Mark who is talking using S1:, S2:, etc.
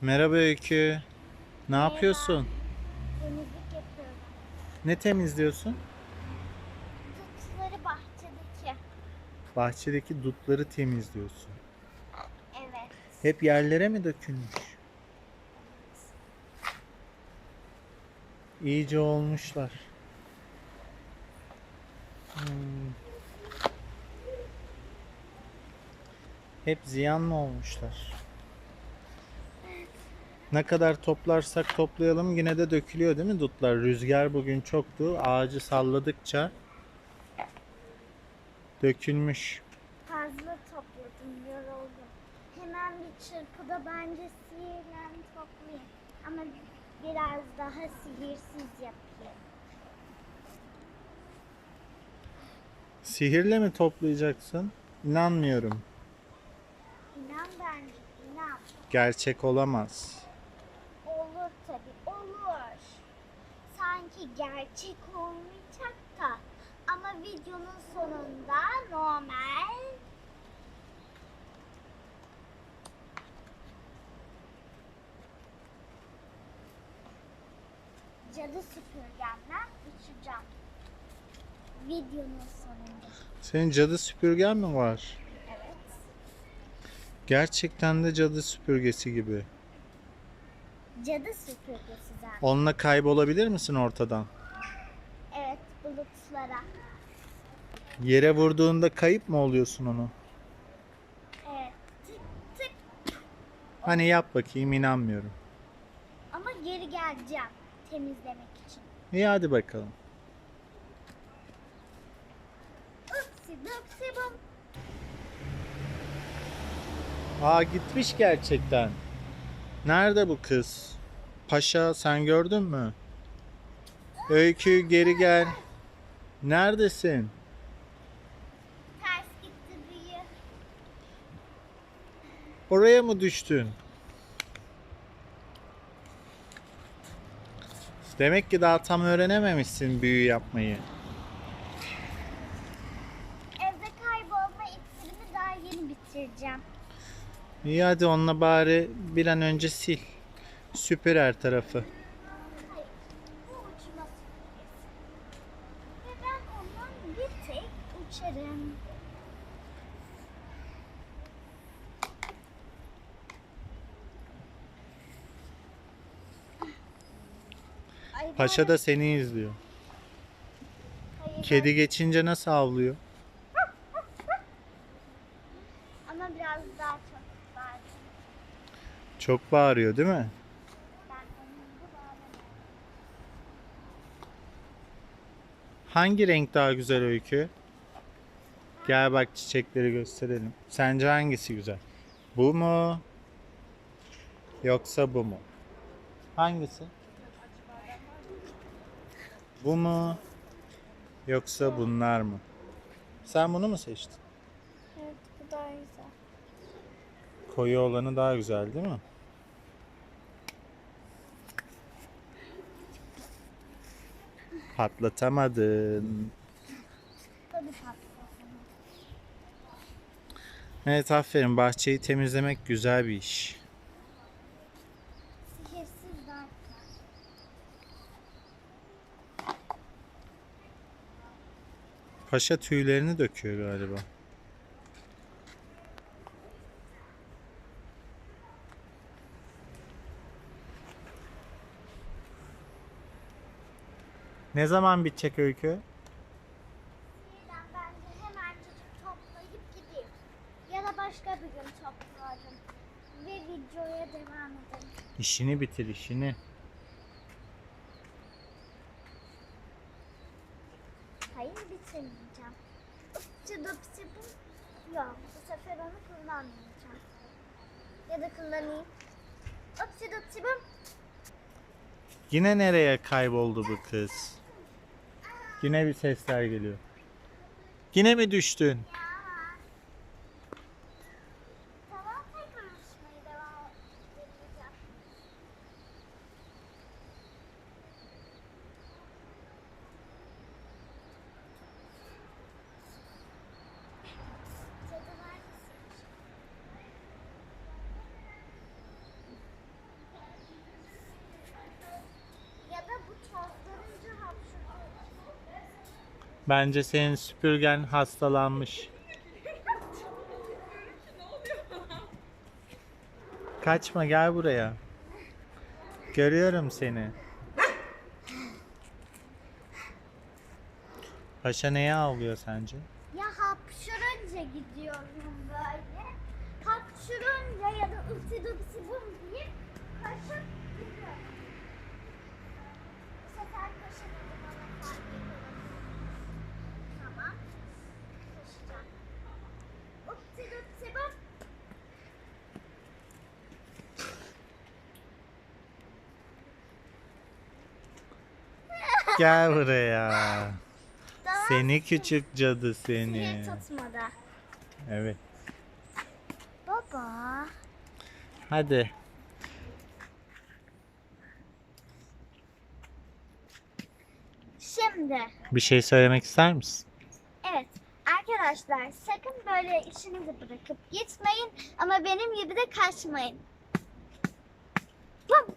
S1: Merhaba Öykü. Ne yapıyorsun?
S2: Temizlik yapıyorum.
S1: Ne temizliyorsun?
S2: Dutları bahçedeki.
S1: Bahçedeki dutları temizliyorsun.
S2: Evet.
S1: Hep yerlere mi dökülmüş? İyice olmuşlar. Hmm. Hep ziyan mı olmuşlar? Ne kadar toplarsak toplayalım yine de dökülüyor değil mi dutlar? Rüzgar bugün çoktu. Ağacı salladıkça dökülmüş.
S2: Fazla topladım, yoruldum. Hemen bir çırpıda bence sihirlen toplayayım. Ama biraz daha sihirsiz yapayım.
S1: Sihirle mi toplayacaksın? İnanmıyorum.
S2: İnan bence, inan.
S1: Gerçek olamaz.
S2: Sanki gerçek olmayacak da. Ama videonun sonunda normal cadı süpürgemle uçacağım. Videonun sonunda.
S1: Senin cadı süpürgen mi var?
S2: Evet.
S1: Gerçekten de cadı süpürgesi gibi.
S2: Cadı süpürgesi zaten.
S1: Onunla kaybolabilir misin ortadan?
S2: Evet, bulutlara.
S1: Yere vurduğunda kayıp mı oluyorsun onu?
S2: Evet. Tık tık.
S1: Hani yap bakayım inanmıyorum.
S2: Ama geri geleceğim temizlemek için.
S1: İyi hadi bakalım.
S2: Upsi dupsi bum.
S1: Aa gitmiş gerçekten. Nerede bu kız? Paşa sen gördün mü? Öykü geri gel. Neredesin?
S2: Ters gitti büyü.
S1: Oraya mı düştün? Demek ki daha tam öğrenememişsin büyü yapmayı.
S2: Evde kaybolma iksirimi daha yeni bitireceğim.
S1: İyi hadi onunla bari bir an önce sil. Süpür her tarafı. Paşa da seni izliyor. Kedi geçince nasıl avlıyor?
S2: Ama biraz daha çok.
S1: Çok bağırıyor değil mi? Hangi renk daha güzel öykü? Gel bak çiçekleri gösterelim. Sence hangisi güzel? Bu mu? Yoksa bu mu? Hangisi? Bu mu? Yoksa bunlar mı? Sen bunu mu seçtin?
S2: Evet, bu daha güzel.
S1: Koyu olanı daha güzel değil mi? Patlatamadın. Evet aferin bahçeyi temizlemek güzel bir iş. Paşa tüylerini döküyor galiba. Ne zaman bitecek öykü?
S2: Birden bence hemencecik toplayıp gideyim. Ya da başka bir gün toplarım. Ve videoya devam edelim.
S1: İşini bitir işini.
S2: Hayır bitirmeyeceğim. Dupçı bum. Yok bu sefer onu kullanmayacağım. Ya da kullanayım. Upçı dupçı bum.
S1: Yine nereye kayboldu bu kız? Yine bir sesler geliyor. Yine mi düştün? Bence senin süpürgen hastalanmış. Kaçma gel buraya. Görüyorum seni. Paşa neye ağlıyor sence?
S2: Ya hapşırınca gidiyorum böyle. Hapşırınca ya da ıpsi dıpsi bum diye kaşık gidiyorum. Bu sefer kaşık bana fark ediyorum. Tamam. Kaşıyacağım. Ipsi dıpsi bum.
S1: Gel buraya.
S2: Tamam.
S1: Seni küçük cadı seni.
S2: Tutmadı?
S1: Evet.
S2: Baba.
S1: Hadi.
S2: Şimdi.
S1: Bir şey söylemek ister misin?
S2: Evet arkadaşlar sakın böyle işinizi bırakıp gitmeyin ama benim gibi de kaçmayın. Bum.